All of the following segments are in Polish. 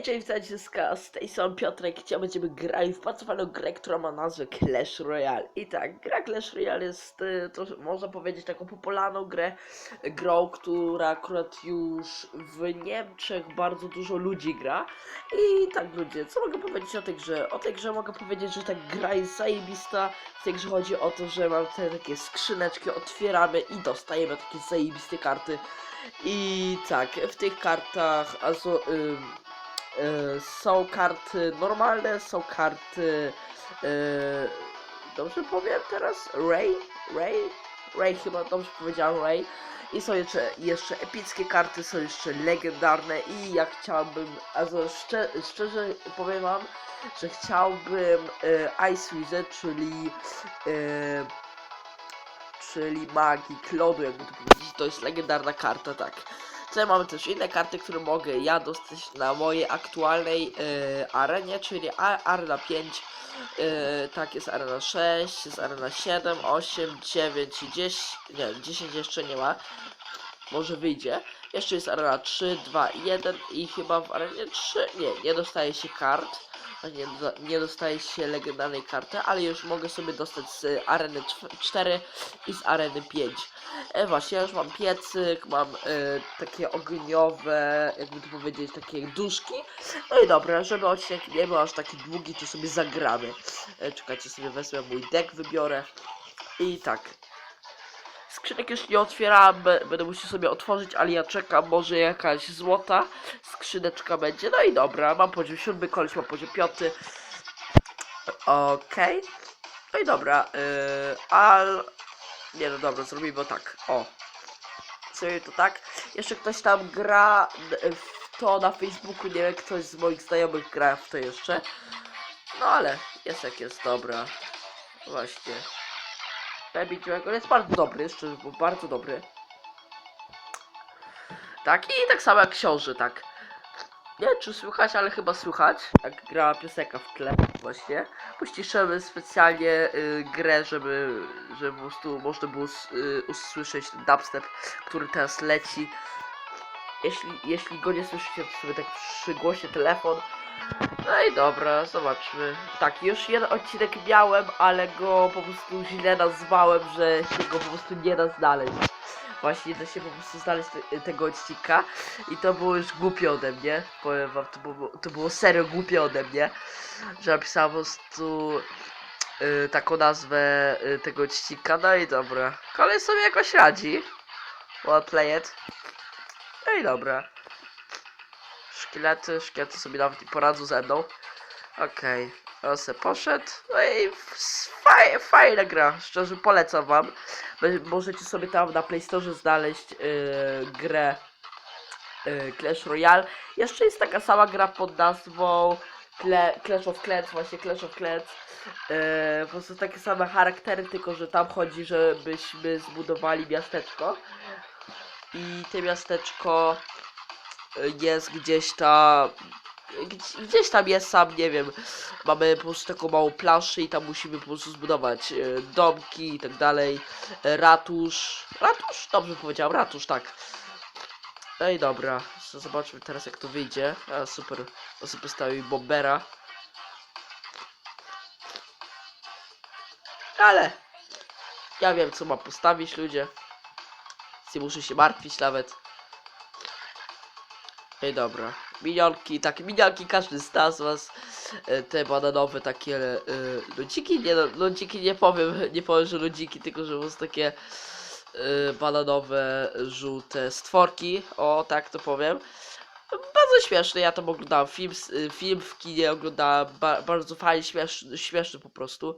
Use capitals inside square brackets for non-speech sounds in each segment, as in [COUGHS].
Hej, cześć, witajcie z, tej strony Piotrek. Dzisiaj będziemy grali w fajną grę, która ma nazwę Clash Royale. I tak, gra Clash Royale jest, y, trosze, można powiedzieć, taką popularną grę, grą, która akurat już w Niemczech bardzo dużo ludzi gra. I tak, ludzie, co mogę powiedzieć o tej grze? O tej grze mogę powiedzieć, że ta gra jest zajebista. W tej grze chodzi o to, że mam te takie skrzyneczki, otwieramy i dostajemy takie zajebiste karty. I tak, w tych kartach also, ym, są karty normalne, są karty. y, dobrze powiem teraz? Ray? Ray? Ray chyba dobrze powiedziałem Ray. I są jeszcze, jeszcze epickie karty, są jeszcze legendarne i ja chciałbym, also szczer, szczerze powiem wam, że chciałbym y, Ice Wizard, czyli y, czyli magii, klodu, jakby to powiedzieć, to jest legendarna karta, tak. Tutaj mamy też inne karty, które mogę ja dostać na mojej aktualnej e, arenie, czyli a, Arena 5, e, tak jest Arena 6, jest Arena 7, 8, 9 i 10, nie, 10 jeszcze nie ma, może wyjdzie. Jeszcze jest Arena 3, 2 i 1 i chyba w Arenie 3, nie, nie dostaje się kart. Nie, nie dostaje się legendarnej karty, ale już mogę sobie dostać z areny czw- 4 i z areny 5. E, właśnie, ja już mam piecyk, mam e, takie ogniowe, jakby to powiedzieć, takie duszki. No i dobra, żeby odcinek nie był aż taki długi, to sobie zagramy. E, czekajcie, sobie wezmę mój deck, wybiorę. I tak. Skrzynek już nie otwierałem, be- będę musiał sobie otworzyć, ale ja czekam, może jakaś złota skrzyneczka będzie. No i dobra, mam poziom siódmy, koleś ma poziom piąty. Okej. No i dobra, yy, al... Nie no dobra, zrobimy tak, o. Zrobimy to tak. Jeszcze ktoś tam gra w to na Facebooku, nie wiem, ktoś z moich znajomych gra w to jeszcze. No ale jest jak jest, dobra. Właśnie. Debidziłego jest bardzo dobry, szczerze, był bardzo dobry. Tak, i tak samo jak książę, tak. Nie czy słychać, ale chyba słychać, jak gra piosenka w tle, właśnie. Pościszymy specjalnie y, grę, żeby, żeby po prostu można było y, usłyszeć ten dubstep, który teraz leci. Jeśli, jeśli go nie słyszycie, to sobie tak przygłośnie telefon. No i dobra, zobaczmy. Tak, już jeden odcinek miałem, ale go po prostu źle nazwałem, że się go po prostu nie da znaleźć. Właśnie da się po prostu znaleźć te, tego odcinka i to było już głupio ode mnie. Powiem wam, to było, to było serio głupio ode mnie, że napisałem po prostu y, taką nazwę y, tego odcinka. No i dobra. Kolej sobie jakoś radzi. Well played. No i dobra. Szkielety, szkielety sobie nawet nie poradzą ze mną. Okej, okay. se poszedł. No i fajna gra, szczerze polecam wam. Możecie sobie tam na Play Store znaleźć yy, grę yy, Clash Royale. Jeszcze jest taka sama gra pod nazwą Cle Clash of Clans, właśnie Clash of Clans. Yy, po prostu takie same charaktery, tylko że tam chodzi, żebyśmy zbudowali miasteczko. I to miasteczko jest gdzieś tam. gdzie- Gdzieś tam jest sam, nie wiem. Mamy po prostu taką małą planszę i tam musimy po prostu zbudować y, domki i tak dalej. Y, Ratusz. Ratusz? Dobrze powiedziałem, ratusz, tak. Ej, dobra. Zobaczmy teraz jak to wyjdzie. A, super. O, super stawi bombera. Ale. Ja wiem co mam postawić, ludzie. Nie muszę się martwić nawet. Ej, dobra. Minionki, takie minionki, każdy z nas was. e, Te bananowe takie e, ludziki, nie no, ludziki nie powiem, [LAUGHS] nie powiem, że ludziki, tylko że po takie e, bananowe, żółte stworki, o tak to powiem. Bardzo śmieszne, ja tam oglądałem film, y, film w kinie, oglądałem ba bardzo fajnie, śmieszny, śmieszny po prostu.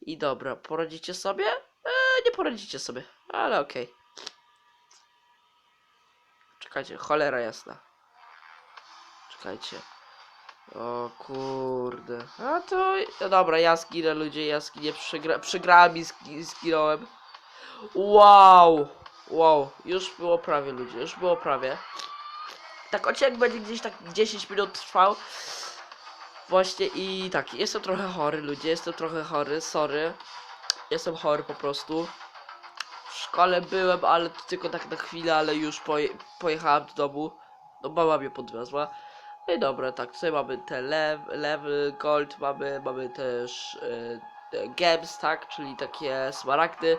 I dobra, poradzicie sobie? E, nie poradzicie sobie, ale okej. Czekajcie, cholera jasna. Czekajcie. O kurde. A to... No dobra, ja zginę ludzie, ja zginę, przegra... przegrałem i zgi-. Wow! Wow, już było prawie ludzie, już było prawie. Tak odcinek będzie gdzieś tak 10 minut trwał. Właśnie i tak, jestem trochę chory ludzie, jestem trochę chory, sorry. Jestem chory po prostu. W szkole byłem, ale to tylko tak na chwilę, ale już poje... pojechałem do domu. No mama mnie podwiozła. No i dobra, tak, tutaj mamy te lew, level, gold, mamy, mamy też e, gems, tak, czyli takie smaragdy.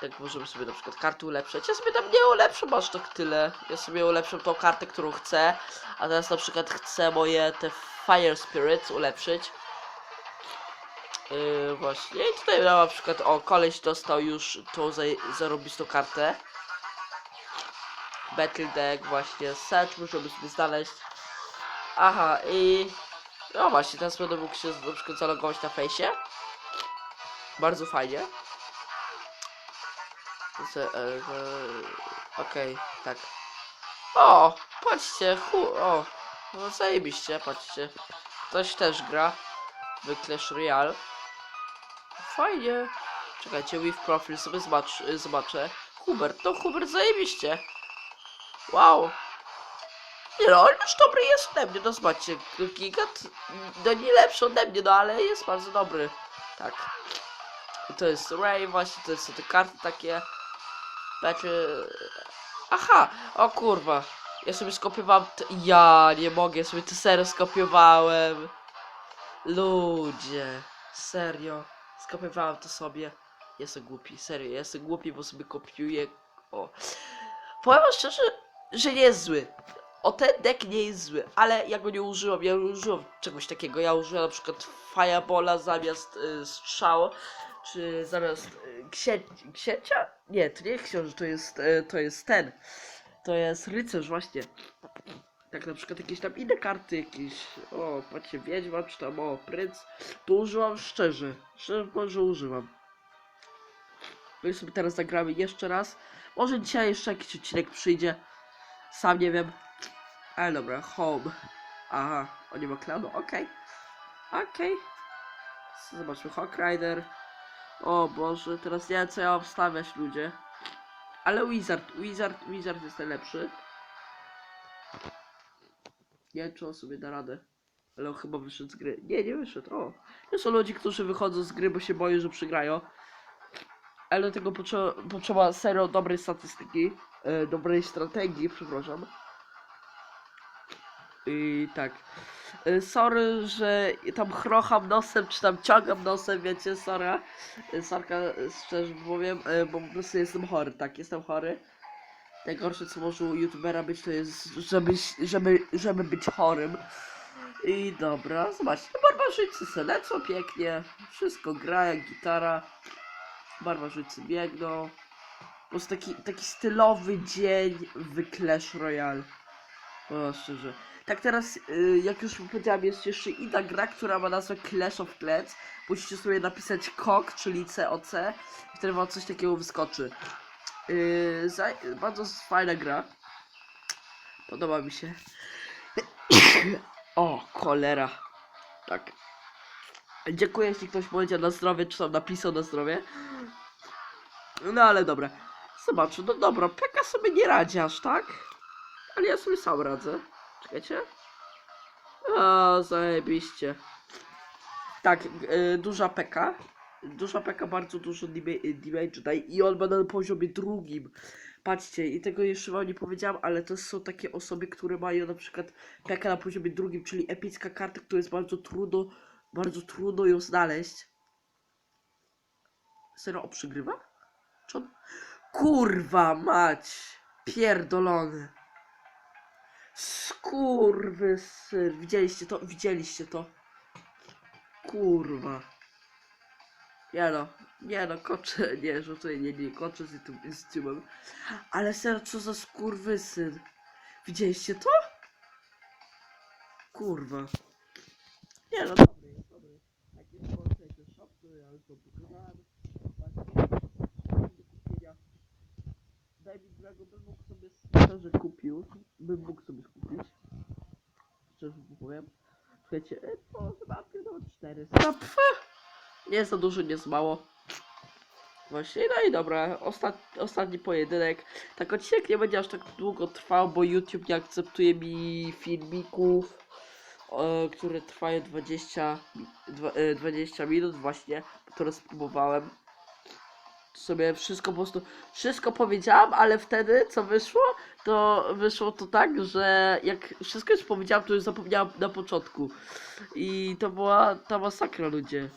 Tak możemy sobie na przykład karty ulepszać. Ja sobie tam nie ulepszam aż tak tyle. Ja sobie ulepszam tą kartę, którą chcę. A teraz na przykład chcę moje te Fire Spirits ulepszyć. Yy, właśnie. I tutaj na przykład, o, koleś dostał już tą zarobistą kartę. Battle Deck, właśnie, search, możemy sobie znaleźć. Aha, i... No właśnie, teraz będę mógł się na przykład zalogować na fejsie. Bardzo fajnie. E, Okej, tak. O, patrzcie, hu, o, no zajebiście, patrzcie. Ktoś też gra w Clash Royale. Fajnie. Czekajcie, with profile sobie zobacz, zobaczę. Hubert, no Hubert zajebiście. Wow. Nie no, już dobry jest ode mnie, no zobaczcie. Gigat, no nie lepszy ode mnie, no ale jest bardzo dobry. Tak. I to jest Ray właśnie, to są te karty takie. Znaczy... Aha, o kurwa. Ja sobie skopiowałem, te... ja nie mogę, ja sobie to serio skopiowałem. Ludzie, serio, skopiowałem to sobie. Jestem głupi, serio, jestem głupi, bo sobie kopiuję. O. Powiem szczerze, że nie jest zły. O ten deck nie jest zły, ale ja go nie użyłam, ja użyłam czegoś takiego. Ja użyłem na przykład Firebola zamiast y, strzał, czy zamiast y, księ księcia? Nie, to nie jest książę, to jest, y, to jest ten. To jest rycerz właśnie. Tak na przykład jakieś tam inne karty jakieś, o patrzcie, wiedźma czy tam o princ, to użyłam szczerze, szczerze powiem, że używam. My sobie teraz zagramy jeszcze raz, może dzisiaj jeszcze jakiś odcinek przyjdzie, sam nie wiem, ale dobra, home, aha, on nie ma klanu, okej, okej, zobaczmy, Hawk Rider, o Boże, teraz nie wiem co ja wstawiać ludzie, ale Wizard, Wizard, Wizard jest najlepszy. Nie wiem, czy on sobie da radę. Ale on chyba wyszedł z gry. Nie, nie wyszedł. O. To są ludzie, którzy wychodzą z gry, bo się boją, że przegrają. Ale do tego potrzeba, potrzeba serio dobrej statystyki. E, dobrej strategii, przepraszam. I tak. E, sorry, że tam chrocham nosem, czy tam ciągam nosem, wiecie, sorry. E, Sorka, e, szczerze powiem, e, bo po prostu jestem chory, tak, jestem chory. Najgorsze co może u youtubera być to jest, żeby, żeby, żeby być chorym. I dobra, zobaczcie, barbarzyńcy se lecą pięknie, wszystko gra jak gitara, barbarzyńcy biegną. Po prostu taki, taki stylowy dzień w Clash Royale. O, szczerze. Tak teraz, y, jak już powiedziałem, jest jeszcze inna gra, która ma nazwę Clash of Clans. Musicie sobie napisać KOK, czyli COC i wtedy wam coś takiego wyskoczy. Yy, bardzo fajna gra. Podoba mi się. [COUGHS] o, cholera. Tak. Dziękuję, jeśli ktoś powiedział na zdrowie, czy tam napisał na zdrowie. No ale dobra. Zobaczę, no dobra, Peka sobie nie radzi aż tak. Ale ja sobie sam radzę. Czekajcie. O, zajebiście. Tak, y, duża Peka. Duża Peka bardzo dużo dima- damage daje i on ma na poziomie drugim. Patrzcie, i tego jeszcze wam nie powiedziałam, ale to są takie osoby, które mają na przykład Peka na poziomie drugim, czyli epicka karta, która jest bardzo trudno, bardzo trudno ją znaleźć. Serio, on przygrywa? Czy on... Kurwa mać! Pierdolony! Skurwysyn! Widzieliście to? Widzieliście to? Kurwa. Nie no, nie no, koczę, nie, żartuję, nie, nie, koczę z YouTube'em. Ale serio, co za skurwysyn. Widzieliście to? Kurwa. Nie no, dobry. Jak jest Polsce, jak jest shop, to ja już go pokazałem. Właśnie, do kupienia. Daj mi Drago, bym mógł sobie szczerze kupił, bym mógł sobie kupić. Szczerze powiem. Słuchajcie, to chyba tylko 400. Pff, nie za dużo, nie jest mało. Właśnie, no i dobra, ostat, ostatni pojedynek. Tak odcinek nie będzie aż tak długo trwał, bo YouTube nie akceptuje mi filmików, które trwają 20, mi- dwa- e, 20 minut właśnie, które spróbowałem. sobie wszystko po prostu, wszystko powiedziałam, ale wtedy co wyszło, to wyszło to tak, że jak wszystko już powiedziałam, to już zapomniałam na początku. I to była ta masakra ludzie.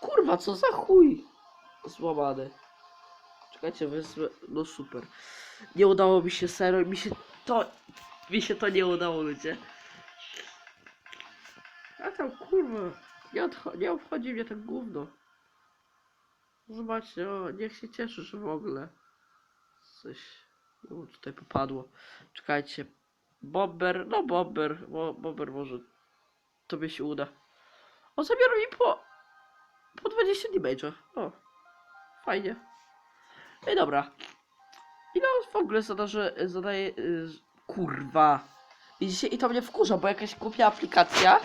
Kurwa, co za chuj złamany. Czekajcie, wezmę, no super. Nie udało mi się serio, mi się to, mi się to nie udało ludzie. A tam kurwa, nie, nie obchodzi mnie tak gówno. Zobaczcie, o, niech się cieszy, że w ogóle coś mu tutaj popadło. Czekajcie. Bobber, no Bobber, bo, Bobber może tobie się uda. On zabiera mi po, po 20 damage'a. O, fajnie. I dobra. Ile on w ogóle zadaje, zadaje, y, kurwa. Widzicie, i to mnie wkurza, bo jakaś głupia aplikacja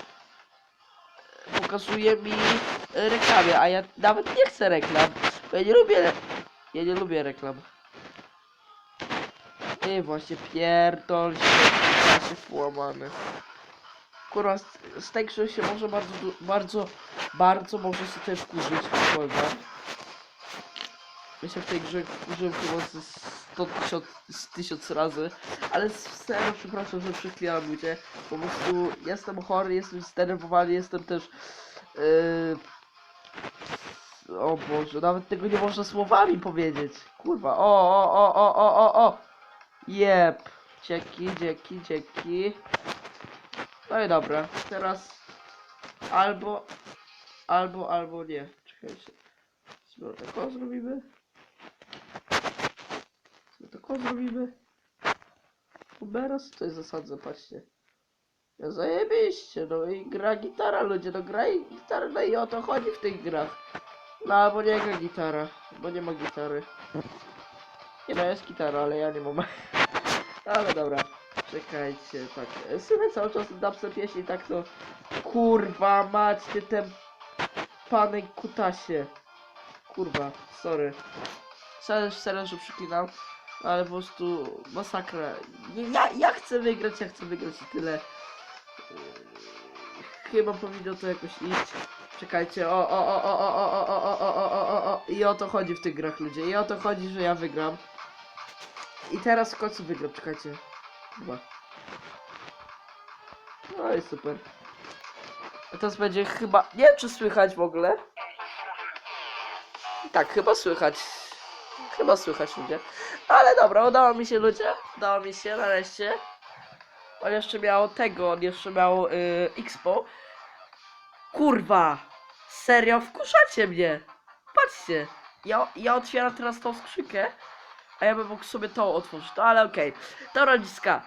pokazuje mi y, reklamy, a ja nawet nie chcę reklam, bo ja nie lubię, ja nie lubię reklam. I właśnie pierdol się, się połamany. Kurwa, z, z grze się może bardzo, bardzo, bardzo może się tutaj wkurzyć, kurwa. Ja się w tej grze wkurzyłem chyba 100 tysiąc, tysiąc razy, ale serio przepraszam, że przyklinam ludzie. Po prostu jestem chory, jestem zdenerwowany, jestem też... Yy... O Boże, nawet tego nie można słowami powiedzieć. Kurwa, o, o, o, o, o, o, o. Jep. Dzięki, dzięki, dzięki. No i dobra, teraz albo, albo, albo nie. Czekajcie. Sobie tako zrobimy. Tako zrobimy. Uberas jest zasadzę, patrzcie. Ja zajebiście, no i gra gitara, ludzie, no gra i gitara, no i o to chodzi w tych grach. No albo nie gra gitara, bo nie ma gitary. Nie no, jest gitara, ale ja nie mam. [LAUGHS] Ale dobra, czekajcie, tak. Słychać cały czas dubstep, jeśli tak to... Kurwa, macie ten panek kutasie. Kurwa, sorry. Serio, serio, że przyklinam. Ale po prostu masakra. Ja, ja chcę wygrać, ja chcę wygrać i tyle. Yy, Chyba powinno to jakoś iść. Czekajcie, o, o, o, o, o, o, o, o, o, o, o, o. I o to chodzi w tych grach, ludzie. I o to chodzi, że ja wygram. I teraz w końcu wygram, czekajcie. Chyba. No i super. A teraz będzie chyba... Nie wiem, czy słychać w ogóle. Tak, chyba słychać. Chyba słychać ludzie. Ale dobra, udało mi się ludzie. Udało mi się nareszcie. On jeszcze miał tego, on jeszcze miał y, Expo. Kurwa! Serio, wkurzacie mnie! Patrzcie! Ja, ja otwieram teraz tą skrzynkę, a ja bym mógł sobie tą otworzyć, no ale okej. To rodziska.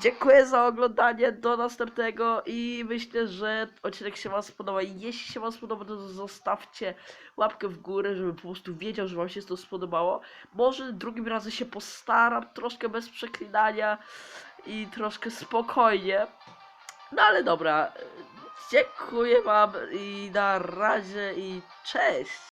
Dziękuję za oglądanie, do następnego i myślę, że odcinek się wam spodoba. I Jeśli się wam spodoba, to zostawcie łapkę w górę, żeby po prostu wiedział, że wam się to spodobało. Może drugim razem się postaram, troszkę bez przeklinania i troszkę spokojnie. No ale dobra, dziękuję wam i na razie i cześć!